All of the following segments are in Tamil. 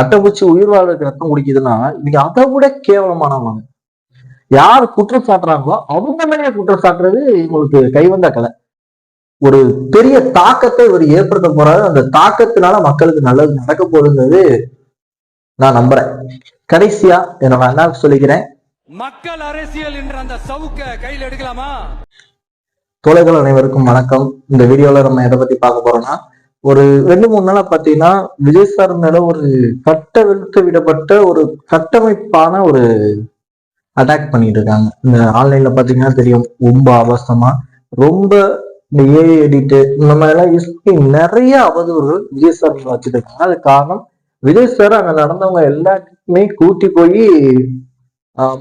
அட்டைப்பூச்சி உயிர் வாழ்றதுக்கு ரத்தம் குடிக்குதுன்னா இவங்க அதை விட கேவலமானவங்க. யார் குற்றம் சாட்டுறாங்களோ அவங்க மேலே குற்றம் சாட்டுறது இவங்களுக்கு கைவந்த கலை ஒரு பெரிய தாக்கத்தை இவர் ஏற்படுத்த போறாரு. அந்த தாக்கத்தினால மக்களுக்கு நல்லது நடக்க போகுதுங்கிறது நான் நம்புறேன். கடைசியா என்னோட அண்ணாவுக்கு சொல்லிக்கிறேன்? மக்கள் அரசியல் என்ற அந்த சவுக்க கையில் எடுக்கலாமா? தோழர்கள் அனைவருக்கும் வணக்கம். இந்த வீடியோல நம்ம எதை பத்தி பார்க்க போறோம்னா ஒரு ரெண்டு மூணு நாளா பாத்தீங்கன்னா விஜய் சார் மேல ஒரு கட்ட வெளுத்து விடப்பட்ட ஒரு கட்டமைப்பான ஒரு அட்டாக் பண்ணிட்டு இருக்காங்க. இந்த ஆன்லைன்ல பாத்தீங்கன்னா தெரியும் ரொம்ப அவசரமா ரொம்ப இந்த ஏஐ எடிட்டு இந்த மாதிரி எல்லாம் யூஸ் பண்ணி நிறைய அவதூறுகள் விஜய் சார் மேல வச்சுட்டு இருக்காங்க. அது காரணம் விஜய் சார் அங்க நடந்தவங்க எல்லாத்துக்குமே கூட்டி போய்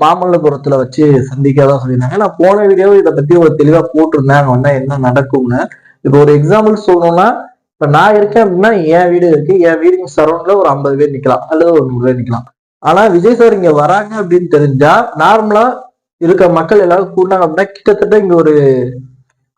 மாமல்லபுரத்துல வச்சு சந்திக்கதான் சொல்லியிருந்தாங்க. நான் போன வீடியோ இதை பத்தி ஒரு தெளிவா போட்டிருந்தேன். அங்க வந்தா என்ன நடக்கும்னு. இப்போ ஒரு எக்ஸாம்பிள் சொல்லணும்னா இப்ப நான் இருக்கேன் அப்படின்னா என் வீடு இருக்கு. என் வீடு சரௌண்ட்ல ஒரு ஐம்பது பேர் நிக்கலாம். அல்லது ஒரு நூறு பேர் நிக்கலாம். ஆனா விஜய் சார் இங்க வராங்க அப்படின்னு தெரிஞ்சா நார்மலா இருக்க மக்கள் எல்லாரும் கூடினாங்க அப்படின்னா கிட்டத்தட்ட இங்க ஒரு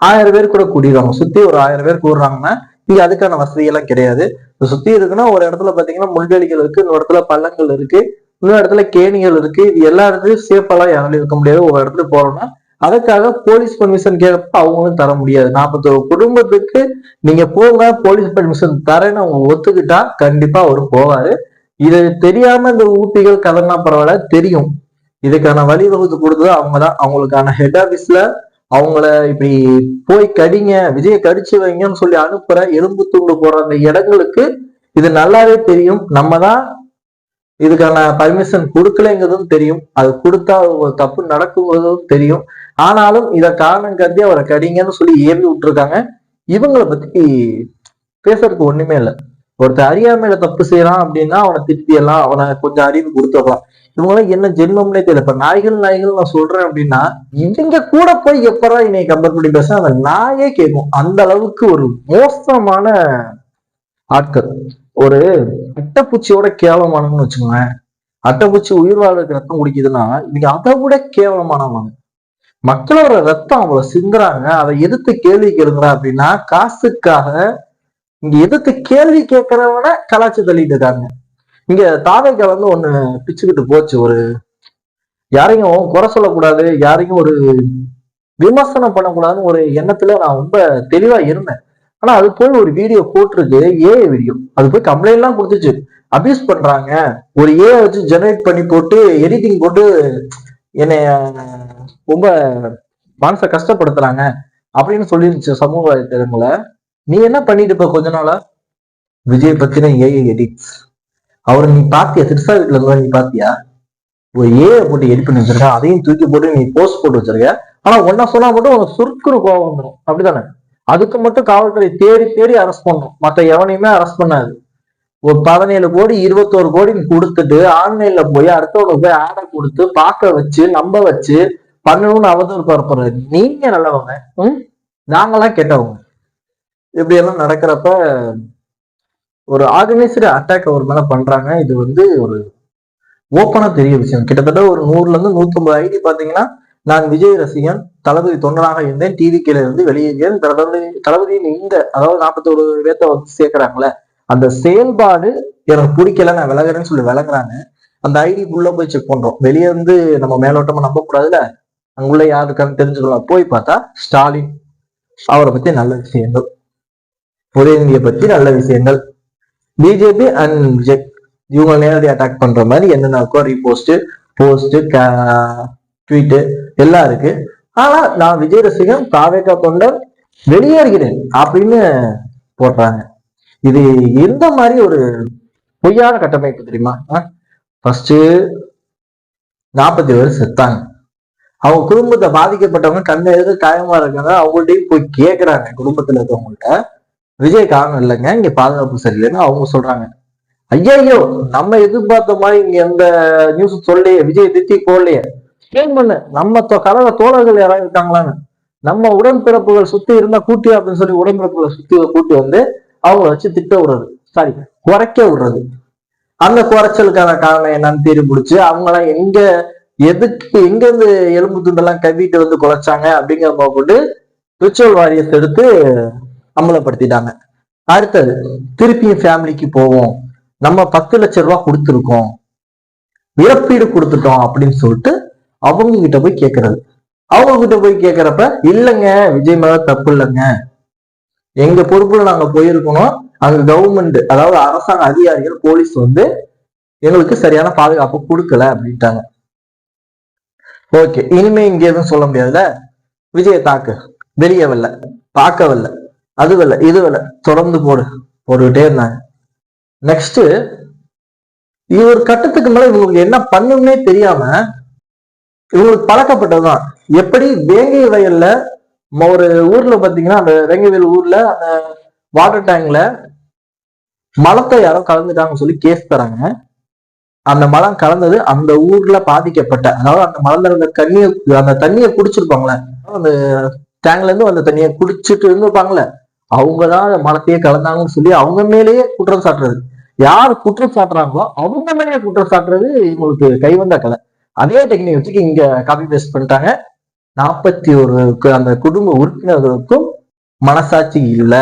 ஆயிரம் பேர் கூட கூடிடுவாங்க சுத்தி ஒரு ஆயிரம் பேர் கூடுறாங்கன்னா இங்க அதுக்கான வசதி எல்லாம் கிடையாது சுத்தி இருக்குன்னா ஒரு இடத்துல பாத்தீங்கன்னா முள்வெளிகள் இருக்கு இன்னொரு இடத்துல பள்ளங்கள் இருக்கு இன்னொரு இடத்துல கேணிகள் இருக்கு. இது எல்லா இடத்துலயும் சேஃபாலாம் யாராலையும் இருக்க முடியாது. ஒரு இடத்துல போறோம்னா அதுக்காக போலீஸ் பர்மிஷன் கேட்கப்ப அவங்களும் தர முடியாது. நாற்பத்தொரு குடும்பத்துக்கு நீங்க போங்க போலீஸ் பர்மிஷன் தரேன்னு அவங்க ஒத்துக்கிட்டா கண்டிப்பா அவரு போவாரு. இது தெரியாம இந்த ஊட்டிகள் கதனா பரவாயில்ல தெரியும். இதுக்கான வழிவகுத்து கொடுத்தது அவங்கதான் அவங்களுக்கான ஹெட் ஆபீஸ்ல அவங்கள இப்படி போய் கடிங்க விஜய கடிச்சு வைங்கன்னு சொல்லி அனுப்புற எலும்பு துண்டு போற அந்த இடங்களுக்கு இது நல்லாவே தெரியும். நம்ம தான் இதுக்கான பர்மிஷன் கொடுக்கலைங்கிறதும் தெரியும். அது கொடுத்தா ஒரு தப்பு நடக்குங்கிறதும் தெரியும். ஆனாலும் இதை காரணம் கருதி அவரை கடிங்கன்னு சொல்லி ஏறி விட்டுருக்காங்க. இவங்களை பத்தி பேசுறதுக்கு ஒண்ணுமே இல்லை. ஒருத்தர் அறியாமையில தப்பு செய்யறான் அப்படின்னா அவனை திட்டியெல்லாம் அவனை கொஞ்சம் அறிவு கொடுத்துடலாம். இவங்களாம் என்ன ஜென்மம்னே தெரியல. இப்ப நாய்கள் நாய்கள் நான் சொல்றேன் அப்படின்னா இவங்க கூட போய் எப்பறா என்னை கம்பேர் பண்ணி பேச அந்த நாயே கேட்கும். அந்த அளவுக்கு ஒரு மோசமான ஆட்கள். ஒரு அட்டைப்பூச்சியோட கேவலமானவங்கன்னு வச்சுக்கோங்களேன். அட்டைப்பூச்சி உயிர் வாழ்றதுக்கு ரத்தம் குடிக்குதுன்னா இன்னைக்கு அதை விட கேவலமானவங்க. மக்களோட ரத்தம் அவளை சிந்துறாங்க அதை எதிர்த்து கேள்வி கேளுங்கிறா அப்படின்னா காசுக்காக இங்க எதிர்த்து கேள்வி கேட்கறவன கலாச்சி தள்ளிட்டு இருக்காங்க. இங்க தாவைக்கா வந்து ஒண்ணு பிச்சுக்கிட்டு போச்சு ஒரு யாரையும் குறை சொல்லக்கூடாது யாரையும் ஒரு விமர்சனம் பண்ணக்கூடாதுன்னு ஒரு எண்ணத்துல நான் ரொம்ப தெளிவா இருந்தேன். ஆனா அது போய் ஒரு வீடியோ போட்டிருக்கு ஏ வீடியோ அது போய் கம்ப்ளைண்ட் எல்லாம் கொடுத்துச்சு. அபியூஸ் பண்றாங்க. ஒரு ஏ வச்சு ஜெனரேட் பண்ணி போட்டு எடிட்டிங் போட்டு என்னைய ரொம்ப மனசை கஷ்டப்படுத்துறாங்க. அப்படின்னு சொல்லிருந்துச்சு சமூக வலைத்தளங்கள நீ என்ன பண்ணிட்டு இப்ப கொஞ்ச நாளா? விஜய் பத்தின ஏஐ எடிட்ஸ் அவரை நீ பாத்தியா? திருசா வீட்டுல இருந்தா நீ பாத்தியா? ஒரு ஏஐ போட்டு எடிட் பண்ணி வச்சிருக்க. அதையும் தூக்கி போட்டு நீ போஸ்ட் போட்டு வச்சிருக்க. ஆனா ஒன்னா சொன்னா மட்டும் உனக்கு சுருக்குன்னு கோவம் வந்துடும் அப்படிதானே அதுக்கு மட்டும் காவல்துறை தேடி தேடி அரெஸ்ட் பண்ணும் மத்த எவனையுமே அரெஸ்ட் பண்ணாது. ஒரு பதினேழு கோடி இருபத்தோரு கோடி நீ கொடுத்துட்டு ஆன்லைன்ல போய் அடுத்தவனுக்கு போய் ஆடை கொடுத்து பார்க்க வச்சு நம்ப வச்சு பண்ணணும்னு அவதூறு பரப்புறது. நீங்க நல்லவங்க. ம்? நாங்கெல்லாம் கெட்டவங்க. இப்படி எல்லாம் நடக்கிறப்ப ஒரு ஆர்கனைஸ்டு அட்டாக் அவர் மேல பண்றாங்க. இது வந்து ஒரு ஓப்பனா தெரிய விஷயம். கிட்டத்தட்ட ஒரு நூறுல இருந்து நூத்தம்பது ஐடி பாத்தீங்கன்னா நான் விஜய் ரசிகன் தளபதி தொண்டனாக இருந்தேன். டிவி கீழ இருந்து வெளியேறியது தளபதி இந்த அதாவது நாற்பத்தோரு பேர்த்த வந்து சேர்க்கிறாங்களே அந்த செயல்பாடு எனக்கு பிடிக்கல நான் விலகுறேன்னு சொல்லி விலகுறாங்க. அந்த ஐடி உள்ள போய் செக் பண்றோம். வெளியே இருந்து நம்ம மேலோட்டமா நம்ப கூடாதுல அங்குள்ள யார் இருக்கான்னு தெரிஞ்சுக்கலாம் போய் பார்த்தா ஸ்டாலின். அவரை பத்தி நல்ல விஷயங்கள். உதயநிதியை பத்தி நல்ல விஷயங்கள். பிஜேபி அண்ட் விஜய் இவங்க நேரடி அட்டாக் பண்ற மாதிரி என்னென்ன இருக்கோ ரீபோஸ்ட் போஸ்ட் ட்வீட்டு எல்லாம் இருக்கு. ஆனா நான் விஜய் ரசிகன் தாவேக்கா தொண்டர் வெளியேறுகிறேன் அப்படின்னு போடுறாங்க. இது எந்த மாதிரி ஒரு பொய்யான கட்டமைப்பு தெரியுமா? ஃபர்ஸ்ட் நாற்பத்தி பேர் செத்தாங்க. அவங்க குடும்பத்தை பாதிக்கப்பட்டவங்க கண்ணு எதிர்த்து காயமா இருக்காங்க அவங்கள்ட்டையும் போய் கேக்குறாங்க. குடும்பத்துல இருக்கவங்கள்ட்ட விஜய் காரணம் இல்லைங்க இங்க பாதுகாப்பு சரியில்லைன்னு அவங்க சொல்றாங்க. ஐயோ நம்ம எதிர்பார்த்த மாதிரி இங்க எந்த நியூஸ் சொல்லலையே விஜய் திட்டி போடலையே. ஸ்பெயின் பண்ணு. நம்ம தொ- தோழர்கள் யாராவது இருக்காங்களான்னு. நம்ம உடன்பிறப்புகள் சுத்தி இருந்தா கூட்டி அப்படின்னு சொல்லி உடன்பிறப்புகளை சுத்தி கூட்டி வந்து அவங்கள வச்சு திட்ட விடுறது. சாரி குறைக்க விடுறது. அந்த குறைச்சலுக்கான காரணம் என்னன்னு தேடி அவங்களாம் எங்க எதுக்கு எங்க இருந்து எலும்பு துண்டெல்லாம் கவிட்டு வந்து குலைச்சாங்க அப்படிங்கிற போட்டு ரிச்சுவல் வாரியர்ஸ் எடுத்து அமலப்படுத்திட்டாங்க. அடுத்தது திருப்பியும் ஃபேமிலிக்கு போவோம். நம்ம பத்து லட்ச ரூபாய் கொடுத்துருக்கோம். இழப்பீடு கொடுத்துட்டோம் அப்படின்னு சொல்லிட்டு அவங்க கிட்ட போய் கேட்கறது அவங்க கிட்ட போய் கேட்கறப்ப இல்லைங்க விஜய் மேல தப்பு இல்லைங்க. எங்க பொறுப்புல நாங்க போயிருக்கணும். அங்க கவர்மெண்ட் அதாவது அரசாங்க அதிகாரிகள் போலீஸ் வந்து எங்களுக்கு சரியான பாதுகாப்பு கொடுக்கல அப்படின்ட்டாங்க. ஓகே இனிமே இங்க எதுவும் சொல்ல முடியாதுல்ல? விஜய தாக்கு. வெளியே வரல. பார்க்க வரல. அது வரல இது வரல. தொடர்ந்து போடு போட்டுக்கிட்டே இருந்தாங்க. நெக்ஸ்ட் ஒரு கட்டத்துக்கு மேல இவங்களுக்கு என்ன பண்ணுன்னே தெரியாம இவங்களுக்கு பழக்கப்பட்டதுதான். எப்படி வேங்கை வயல்ல ஒரு ஊர்ல பாத்தீங்கன்னா அந்த வேங்கை வயல் ஊர்ல அந்த வாட்டர் டேங்க்ல மலத்தை யாரோ கலந்துட்டாங்கன்னு சொல்லி கேஸ் தராங்க. அந்த மலம் கலந்தது அந்த ஊர்ல பாதிக்கப்பட்ட அதாவது அந்த மலர்ல இருந்த தண்ணிய அந்த தண்ணியை குடிச்சிருப்பாங்களே அந்த டேங்க்ல இருந்து அந்த தண்ணியை குடிச்சிட்டு இருந்திருப்பாங்களே அவங்கதான் அந்த மலத்தையே கலந்தாங்கன்னு சொல்லி அவங்க மேலேயே குற்றம் சாட்டுறது. யார் குற்றம் சாட்டுறாங்களோ அவங்க மேலேயே குற்றம் சாட்டுறது இவங்களுக்கு கைவந்த கலை. அதே டெக்னிக் வச்சு இங்க காப்பி பேஸ்ட் பண்ணிட்டாங்க. நாற்பத்தி ஒரு அந்த குடும்ப உறுப்பினர்களுக்கும் மனசாட்சி இல்ல.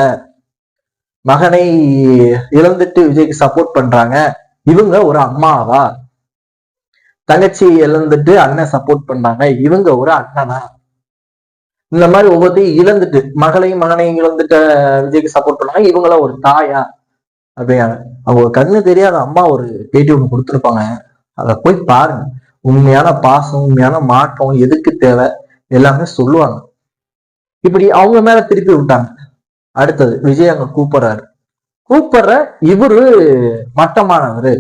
மகனை இழந்துட்டு விஜய்க்கு சப்போர்ட் பண்றாங்க. இவங்க ஒரு அம்மாவா? தங்கச்சி இழந்துட்டு அண்ணன் சப்போர்ட் பண்றாங்க. இவங்க ஒரு அண்ணனா? இந்த மாதிரி ஒவ்வொருத்தையும் இழந்துட்டு மகளையும் மகனையும் இழந்துட்ட விஜய்க்கு சப்போர்ட் பண்ணாங்க இவங்களாம் ஒரு தாயா? அப்படியாங்க அவங்க கண்ணு தெரியாத அம்மா ஒரு பேட்டி ஒண்ணு கொடுத்துருப்பாங்க. அதை போய் பாருங்க. உண்மையான பாசம் உண்மையான மாற்றம் எதுக்கு தேவை? எல்லாமே சொல்லுவாங்க. இப்படி அவங்க மேல திருப்பி விட்டாங்க. அடுத்தது விஜய் அங்க கூப்பிடுறாரு. கூப்பிடுற இவரு மட்டமானவர்.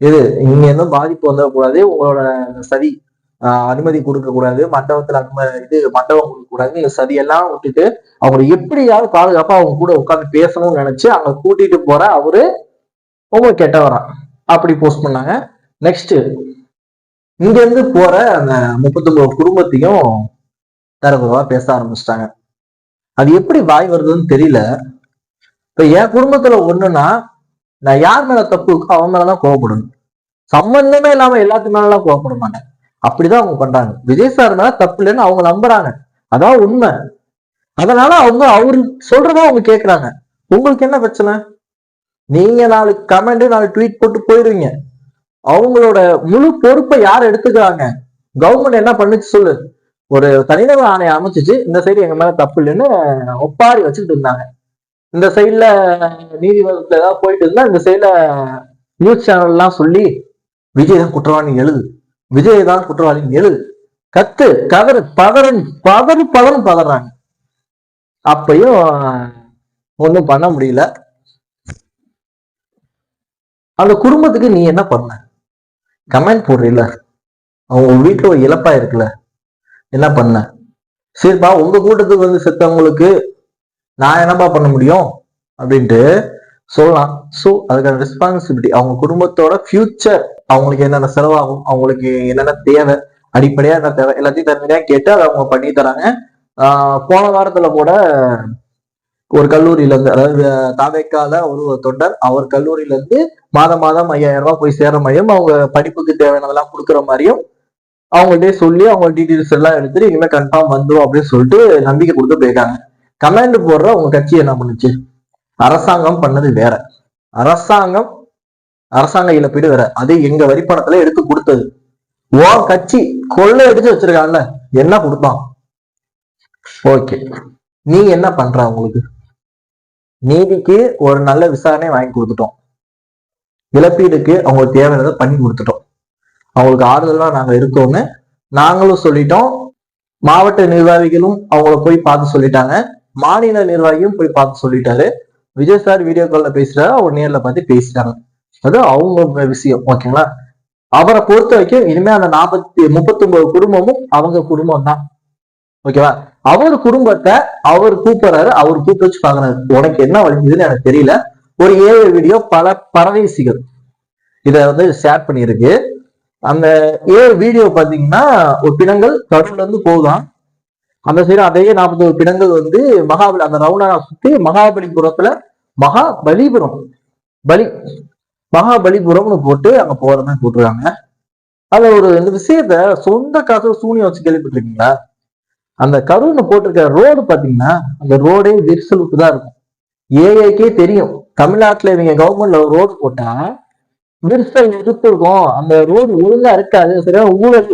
இது இங்க எதுவும் பாதிப்பு வந்துடக்கூடாது உங்களோட சதி அனுமதி கொடுக்க கூடாது மண்டபத்துல அனுமதி இது மண்டபம் கொடுக்க கூடாது நீங்க சதியெல்லாம் விட்டுட்டு அவரை எப்படியாவது பாதுகாப்பா அவங்க கூட உட்காந்து பேசணும்னு நினைச்சு அங்க கூட்டிட்டு போற அவரு ரொம்ப கெட்டவரா. அப்படி போஸ்ட் பண்ணாங்க. நெக்ஸ்ட் இங்க இருந்து போற அந்த முப்பத்தொன்பது குடும்பத்தையும் தரகுறவா பேச ஆரம்பிச்சிட்டாங்க. அது எப்படி வாய் வருதுன்னு தெரியல. இப்ப என் குடும்பத்துல ஒண்ணுன்னா நான் யார் மேல தப்பு இருக்கோ அவன் மேலதான் கோவப்படணும். சம்பந்தமே இல்லாம எல்லாத்து மேலாம் கோவப்பட மாட்டேன். அப்படிதான் அவங்க பண்றாங்க. விஜய் சார் மேல தப்பு இல்லைன்னு அவங்க நம்புறாங்க. அதான் உண்மை. அதனால அவங்க அவரு சொல்றதா அவங்க கேக்குறாங்க. உங்களுக்கு என்ன பிரச்சனை? நீங்க நாலு கமெண்ட் நாலு ட்வீட் போட்டு போயிருவீங்க. அவங்களோட முழு பொறுப்பை யார் எடுத்துக்கிறாங்க? கவர்மெண்ட் என்ன பண்ணுச்சு சொல்லு. ஒரு தனிநபர் ஆணையை அமைச்சிச்சு. இந்த சைடு எங்க மேல தப்பு இல்லைன்னு ஒப்பாரி வச்சுட்டு இருந்தாங்க. இந்த சைட்ல நீதிமன்றத்துல ஏதாவது போயிட்டு இருந்தா இந்த சைடுல நியூஸ் சேனல் எல்லாம் சொல்லி விஜய் தான் குற்றவாளி எழுது. விஜய் தான் குற்றவாளி எழுது. கத்து கதறு பதறன் பதறு பதறும் பதறாங்க. அப்பயும் ஒன்றும் பண்ண முடியல. அந்த குடும்பத்துக்கு நீ என்ன பண்ண? கமெண்ட் போடுறீல அவங்க வீட்டுல ஒரு இழப்பா இருக்குல்ல? என்ன பண்ண? சரிப்பா உங்க கூட்டத்துக்கு வந்து செத்தவங்களுக்கு நான் என்னப்பா பண்ண முடியும்? அப்படின்ட்டு சொல்லலாம். ஸோ அதுக்கான ரெஸ்பான்சிபிலிட்டி அவங்க குடும்பத்தோட ஃபியூச்சர் அவங்களுக்கு என்னென்ன செலவாகும் அவங்களுக்கு என்னென்ன தேவை அடிப்படையா என்ன தேவை எல்லாத்தையும் தனியாக கேட்டு அதை அவங்க பண்ணி தராங்க. போன வாரத்துல கூட ஒரு கல்லூரியில இருந்து அதாவது தாவேக்கால ஒரு ஒரு தொண்டர் அவர் கல்லூரியில இருந்து மாதம் மாதம் ஐயாயிரம் ரூபாய் போய் சேர்ற மாதிரியும் அவங்க படிப்புக்கு தேவையானதெல்லாம் கொடுக்குற மாதிரியும் அவங்கள்ட்டே சொல்லி அவங்க டீட்டெயில்ஸ் எல்லாம் எடுத்துட்டு இனிமே கன்ஃபார்ம் வந்துடும் அப்படின்னு சொல்லிட்டு நம்பிக்கை கொடுத்து போயிருக்காங்க. கமாண்ட் போடுற உங்க கட்சி என்ன பண்ணுச்சு? அரசாங்கம் பண்ணது வேற. அரசாங்கம் அரசாங்க இழப்பீடு வேற. அது எங்க வரிப்பணத்துல எடுத்து கொடுத்தது. ஓ கட்சி கொள்ளை அடிச்சு வச்சிருக்கான்ல என்ன கொடுத்தான்? ஓகே நீ என்ன பண்ற உங்களுக்கு நீதிக்கு ஒரு நல்ல விசாரணை வாங்கி கொடுத்துட்டோம். இழப்பீடுக்கு அவங்களுக்கு தேவையானதை பண்ணி கொடுத்துட்டோம். அவங்களுக்கு ஆறுதலா நாங்க இருக்கோம்னு நாங்களும் சொல்லிட்டோம். மாவட்ட நிர்வாகிகளும் அவங்கள போய் பார்த்து சொல்லிட்டாங்க. மாநில நிர்வாகியும் போய் பார்த்து சொல்லிட்டாரு. விஜய் சார் வீடியோ கால்ல பேசுறாரு. அவர் நேர்ல பார்த்து பேசிட்டாங்க. அது அவங்க விஷயம். ஓகேங்களா? அவரை பொறுத்த வரைக்கும் இனிமே அந்த நாற்பத்தி முப்பத்தி குடும்பமும் அவங்க குடும்பம் தான் ஓகேவா? அவர் குடும்பத்தை அவர் கூப்பிடுறாரு அவர் கூப்பிட்டு வச்சு பாக்குறாரு உனக்கு என்ன வலிக்குதுன்னு எனக்கு தெரியல. ஒரு ஏழு வீடியோ பல பரதேசிகள். இத வந்து ஷேர் பண்ணியிருக்கு. அந்த ஏழு வீடியோ பாத்தீங்கன்னா ஒரு பிணங்கள் கடவுள்ல இருந்து போகுதான். அந்த சைடு அதே நாற்பத்தோரு பிணங்கள் வந்து மகாபலி அந்த ரவுண்டா சுத்தி மகாபலிபுரத்துல மகாபலிபுரம் பலி மகாபலிபுரம்னு போட்டு அங்க போற மாதிரி போட்டிருக்காங்க அதுல ஒரு இந்த விஷயத்த சொந்த காசு சூனியம் வச்சு கேள்விப்பட்டிருக்கீங்களா? அந்த கருன்னு போட்டிருக்கிற ரோடு பார்த்தீங்கன்னா அந்த ரோடே விரிசலுக்கு தான் இருக்கும். ஏஐக்கே தெரியும். தமிழ்நாட்டில் இவங்க கவர்மெண்ட்ல ஒரு ரோடு போட்டா விரிசல் எதிர்த்து இருக்கும். அந்த ரோடு ஒழுங்கா இருக்காது. சரியா? ஊழல்.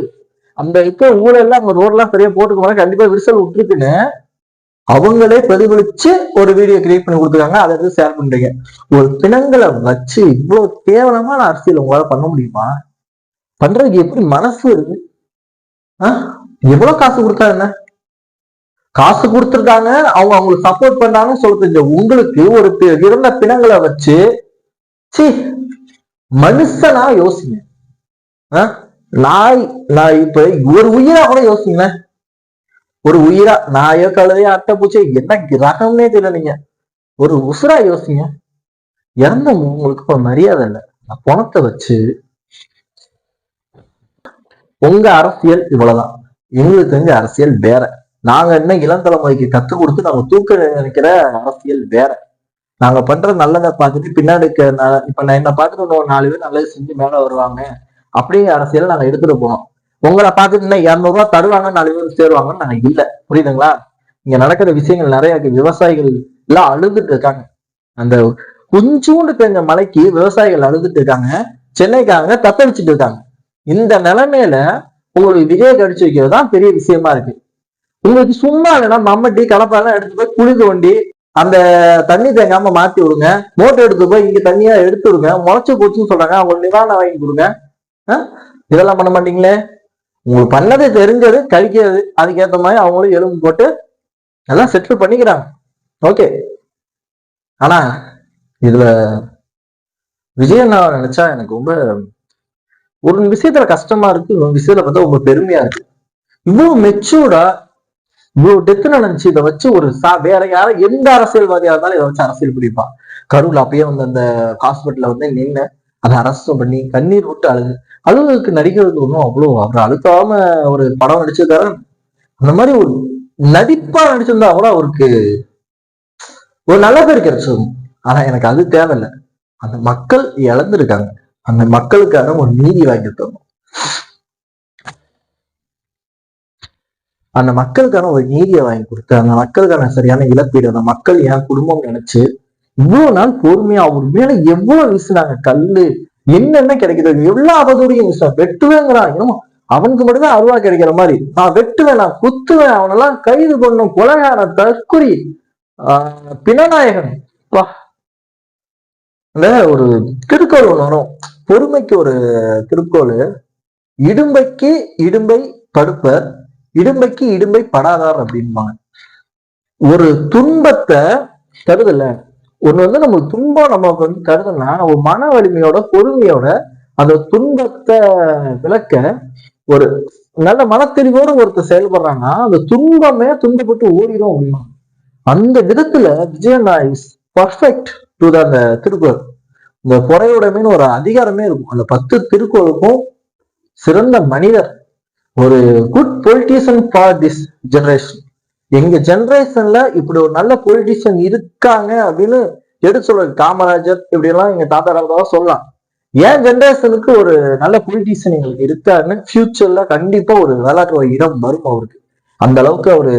அந்த இப்போ ஊழல்ல அந்த ரோடெல்லாம் சரியா போட்டுக்க மாட்டாங்க. கண்டிப்பா விரிசல் விட்டுருக்குன்னு அவங்களே பிரதிபலிச்சு ஒரு வீடியோ கிரியேட் பண்ணி கொடுத்துருக்காங்க அதை எடுத்து ஷேர் பண்றீங்க. ஒரு பிணங்களை வச்சு இவ்வளவு கேவலமான அரசியல் உங்களால பண்ண முடியுமா? பண்றதுக்கு எப்படி மனசு இருக்கு? ஆஹ் எவ்வளவு காசு கொடுத்தா என்ன? காசு கொடுத்துருக்காங்க அவங்க அவங்களுக்கு சப்போர்ட் பண்றாங்கன்னு சொல்ல தெரிஞ்ச உங்களுக்கு ஒரு இருந்த பிணங்களை வச்சு சி மனுஷனா யோசிங்க. நாய் நான் இப்ப ஒரு உயிரா கூட யோசிங்க. ஒரு உயிரா நாயோ கழுதையோ அட்டை பூச்சி என்ன ரகம்னே தெரியல நீங்க. ஒரு உசுரா யோசிங்க. இறந்த உங்களுக்கு இப்ப மரியாதை இல்லை. நான் பணத்தை வச்சு உங்க அரசியல் இவ்வளவுதான். எங்களுக்கு தெரிஞ்ச அரசியல் வேற. நாங்க என்ன இளம் தலைமுறைக்கு கற்றுக் கொடுத்து நாங்க தூக்க நினைக்கிற அரசியல் வேற. நாங்க பண்ற நல்லதை பார்த்துட்டு பின்னாடி ந- இப்ப நான் என்ன பார்த்துட்டு ஒரு நாலு பேர் நல்லது செஞ்சு மேல வருவாங்க. அப்படியே அரசியல் நாங்க எடுத்துட்டு போனோம். உங்களை பார்த்துட்டு இன்னும் இரநூறுவா தருவாங்க நாலு பேர் சேருவாங்கன்னு நாங்க இல்ல. புரியுதுங்களா? இங்க நடக்கிற விஷயங்கள் நிறைய விவசாயிகள் எல்லாம் அழுதுட்டு இருக்காங்க. அந்த கொஞ்சூண்டு பெஞ்ச மலைக்கு விவசாயிகள் அழுதுட்டு இருக்காங்க. சென்னைக்காரங்க தத்தளிச்சுட்டு இருக்காங்க. இந்த நிலைமையில உங்களுக்கு விஜய கடிச்சு வைக்கிறது தான் பெரிய விஷயமா இருக்கு. உங்களுக்கு சும்மா இல்லைன்னா மம்மட்டி கலப்பாலாம் எடுத்து போய் குழி தோண்டி அந்த தண்ணி தேங்காம மாத்தி விடுங்க. மோட்டர் எடுத்து போய் இங்க தண்ணியா எடுத்து விடுங்க. முளைச்சு போச்சுன்னு சொல்றாங்க. அவங்க நிவாரணம் வாங்கி கொடுங்க. ஆ? இதெல்லாம் பண்ண மாட்டீங்களே? உங்களுக்கு பண்ணது தெரிஞ்சது கழிக்கிறது. அதுக்கேற்ற மாதிரி அவங்களும் எலும்பு போட்டு எல்லாம் செட்டில் பண்ணிக்கிறாங்க. ஓகே ஆனா இதுல விஜய் நான் நினைச்சா எனக்கு ரொம்ப ஒரு விஷயத்துல கஷ்டமா இருக்கு. ஒரு விஷயத்துல பார்த்தா ரொம்ப பெருமையா இருக்கு. இவ்வளவு மெச்சூர்டா இவ்வளவு டெத்து நடந்துச்சு இதை வச்சு ஒரு சா வேற யாரும் எந்த அரசியல்வாதியா இருந்தாலும் இதை வச்சு அரசியல் பிடிப்பான் கரூர்ல அப்பயே வந்து அந்த ஹாஸ்பிட்டல்ல வந்து நின்று அதை அரசு பண்ணி கண்ணீர் விட்டு அழுது. அழுகுக்கு நடிக்கிறது ஒன்றும் அவ்வளோ அவர் அழுக்காம ஒரு படம் நடிச்சிருக்காரு அந்த மாதிரி ஒரு நடிப்பா நடிச்சிருந்தா கூட அவருக்கு ஒரு நல்ல பேர் கிடைச்சிருக்கும் ஆனா எனக்கு அது தேவையில்லை. அந்த மக்கள் இழந்திருக்காங்க. அந்த மக்களுக்கான ஒரு நீதி வாங்கி தரணும் அந்த மக்களுக்கான ஒரு நீதியை வாங்கி கொடுத்து அந்த மக்களுக்கான சரியான இழப்பீடு அந்த மக்கள் என் குடும்பம் நினைச்சு இவ்வளவு நாள் பொறுமையா அவர் மேல எவ்வளவு வீசுனாங்க? கல்லு என்னென்ன கிடைக்குது எல்லா அவதூறையும் வீசுறான் வெட்டுவேங்கிறான். என்னமோ அவனுக்கு மட்டும்தான் அருவா கிடைக்கிற மாதிரி. நான் வெட்டுவேன் நான் குத்துவேன் அவனெல்லாம் கைது பண்ணும் கொலைகாரன் தற்குறி ஆஹ் பிணநாயகன் வா ஒரு திருக்கோள் ஒண்ணு வரும். பொறுமைக்கு ஒரு திருக்கோள் இடும்பைக்கு இடும்பை படுப்பர் இடும்பைக்கு இடும்பை படாதார் அப்படின்பாங்க ஒரு துன்பத்தை தருதுல ஒண்ணு வந்து நம்மளுக்கு துன்பம் நமக்கு வந்து தருதுன்னா ஒரு மன வலிமையோட பொறுமையோட அந்த துன்பத்தை விளக்க ஒரு நல்ல மனத்தெளிவோடு ஒருத்தர் செயல்படுறாங்கன்னா அந்த துன்பமே துன்பப்பட்டு ஓடிடும் அப்படின்னா அந்த விதத்துல விஜயண்ணா இஸ் பர்ஃபெக்ட் டு த அந்த திருக்குறள். இந்த பொறையுடைமைன்னு ஒரு அதிகாரமே இருக்கும். அந்த பத்து திருக்குறளுக்கும் சிறந்த மனிதர் ஒரு good politician for this generation எங்க ஜெனரேஷன்ல இப்படி ஒரு நல்ல பொலிட்டீஷியன் இருக்காங்க அப்படின்னு எடுத்து சொல்றது காமராஜர் இப்படி எல்லாம் எங்க தாத்தா தாத்தா சொல்லலாம் ஏன் ஜென்ரேஷனுக்கு ஒரு நல்ல பொலிட்டீஷியன் எங்களுக்கு இருக்காருன்னு ஃபியூச்சர்ல கண்டிப்பா ஒரு விளையாட்டு ஒரு இடம் வரும் அவருக்கு. அந்த அளவுக்கு அவரு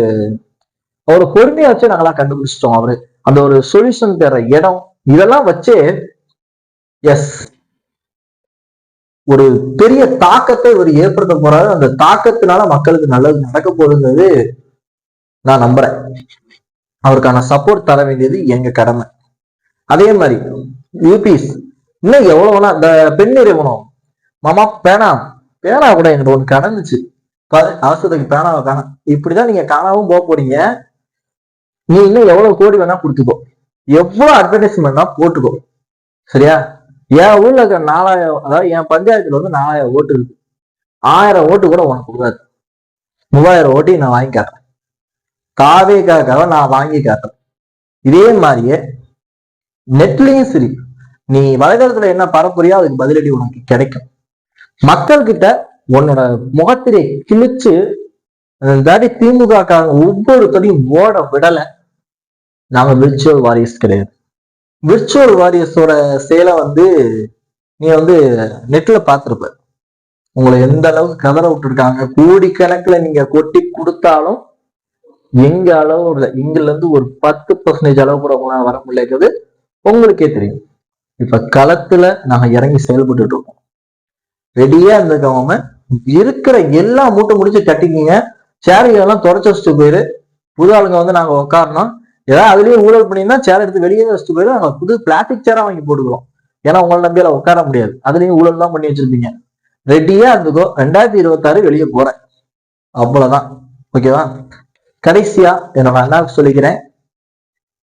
அவரை பொறுமையா வச்சு நாங்களாம் கண்டுபிடிச்சிட்டோம் அவரு. அந்த ஒரு சொல்யூஷன் தர இடம் இதெல்லாம் வச்சே எஸ் ஒரு பெரிய தாக்கத்தை இவர் ஏற்படுத்த போறாரு. அந்த தாக்கத்தினால மக்களுக்கு நல்லது நடக்க போகுதுங்கிறது நான் நம்புறேன். அவருக்கான சப்போர்ட் தர வேண்டியது எங்க கடமை. அதே மாதிரி யூபிஸ் இன்னும் எவ்வளவு இந்த பெண் நிறுவனம் மாமா பேனா பேனா கூட எங்கிட்ட ஒண்ணு கடந்துச்சு. அவசரத்துக்கு பேனாவை காணும் இப்படிதான் நீங்க காணாவும் போக போறீங்க. நீ இன்னும் எவ்வளவு கோடி வேணா கொடுத்துக்கோ. எவ்வளவு அட்வர்டைஸ்மெண்ட்னா போட்டுக்கோ. சரியா? என் ஊர்ல இருக்கிற நாலாயிரம் அதாவது என் பஞ்சாயத்துல வந்து நாலாயிரம் ஓட்டு இருக்கு. ஆயிரம் ஓட்டு கூட உனக்கு கொடுக்காது. மூவாயிரம் ஓட்டையும் நான் வாங்கி காட்டுறேன். காவேக்காக நான் வாங்கி காட்டுறேன். இதே மாதிரியே நெட்லையும் சரி. நீ வலைதளத்துல என்ன பரப்புறியோ அதுக்கு பதிலடி உனக்கு கிடைக்கும். மக்கள் கிட்ட உன்னோட முகத்திலே கிழிச்சு தாடி திமுக ஒவ்வொரு ஒவ்வொருத்தரையும் ஓட விடல. நாங்க விர்ச்சுவல் வாரியர்ஸ் கிடையாது. விர்ச்சுவல் வாரியர்ஸோட செயலை வந்து நீ வந்து நெட்ல பார்த்துருப்ப. உங்களை எந்த அளவுக்கு கதற விட்டுருக்காங்க. கோடிக்கணக்கில் நீங்க கொட்டி கொடுத்தாலும் எங்க அளவு இல்லை. இங்குல இருந்து ஒரு பத்து பர்சன்டேஜ் அளவு கூட உங்களால் வர முடியாது உங்களுக்கே தெரியும். இப்ப களத்துல நாங்க இறங்கி செயல்பட்டு இருக்கோம். ரெடியா இருந்துக்கவங்க இருக்கிற எல்லா மூட்டை முடிச்சு கட்டிக்கிங்க சேரையெல்லாம் தொடச்சு வச்சுட்டு போயிரு. புது ஆளுங்க வந்து நாங்க உட்காரணும் ஏதாவது அதுலயும் ஊழல் பண்ணியிருந்தா சேர் எடுத்து வெளியே வச்சுட்டு போயிடும். நாங்க புது பிளாஸ்டிக் சேரா வாங்கி போட்டுக்கிறோம். ஏன்னா உங்களை நம்பியால உட்கார முடியாது. அதுலயும் ஊழல் தான் பண்ணி வச்சிருப்பீங்க. ரெடியா இருந்துக்கோ. ரெண்டாயிரத்தி இருபத்தாறு வெளியே போறேன். அவ்வளவுதான். ஓகேவா கடைசியா என்னோட அண்ணாவுக்கு சொல்லிக்கிறேன்.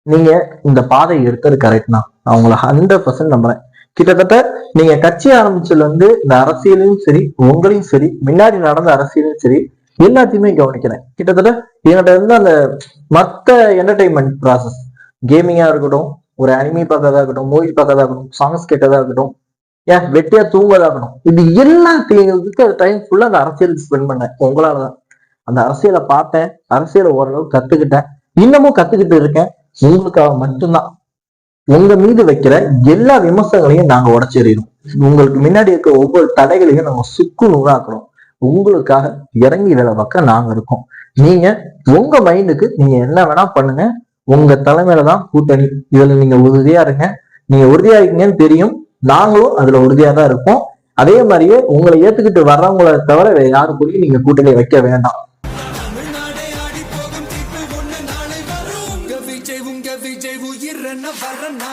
நீங்க இந்த பாதையை எடுத்தது கரெக்ட் தான். நான் உங்களை ஹண்ட்ரட் பர்சன்ட் நம்புறேன். கிட்டத்தட்ட நீங்க கட்சி ஆரம்பிச்சதுல இருந்து இந்த அரசியலையும் சரி உங்களையும் சரி முன்னாடி நடந்த அரசியலும் சரி எல்லாத்தையுமே கவனிக்கிறேன். கிட்டத்தட்ட என்கிட்ட இருந்து அந்த மற்ற என்டர்டைன்மெண்ட் ப்ராசஸ் கேமிங்காக இருக்கட்டும் ஒரு அனிமி பார்க்கறதா இருக்கட்டும் மூவி பார்க்கறதா இருக்கட்டும் சாங்ஸ் கேட்டதா இருக்கட்டும் ஏன் வெட்டியா தூங்குறதா இருக்கட்டும் இது எல்லாத்தையும் டைம் ஃபுல்லாக அந்த அரசியல் ஸ்பெண்ட் பண்ணேன். உங்களாலதான். அந்த அரசியலை பார்த்தேன் அரசியலை ஓரளவு கத்துக்கிட்டேன். இன்னமும் கத்துக்கிட்டு இருக்கேன். உங்களுக்காக மட்டும்தான். உங்க மீது வைக்கிற எல்லா விமர்சனங்களையும் நாங்க உடச்செறியணும் உங்களுக்கு முன்னாடி இருக்க ஒவ்வொரு தடைகளையும் நாங்கள் சுக்கு நூறாக்கணும் உங்களுக்காக இறங்கி வேலை பார்க்க நாங்க இருக்கோம். நீங்க உங்க மைண்டுக்கு நீங்க என்ன வேணா பண்ணுங்க. உங்க தலைமையில தான் கூட்டணி. இதுல நீங்க உறுதியா இருங்க. நீங்க உறுதியா இருக்கீங்கன்னு தெரியும். நாங்களும் அதுல உறுதியா தான் இருப்போம். அதே மாதிரியே உங்களை ஏத்துக்கிட்டு வர்றவங்களை தவிர வேற யாரு கூடயும் நீங்க கூட்டணி வைக்க வேண்டாம். விஜய் உங்க விஜய் உயிர் என்ன வரனா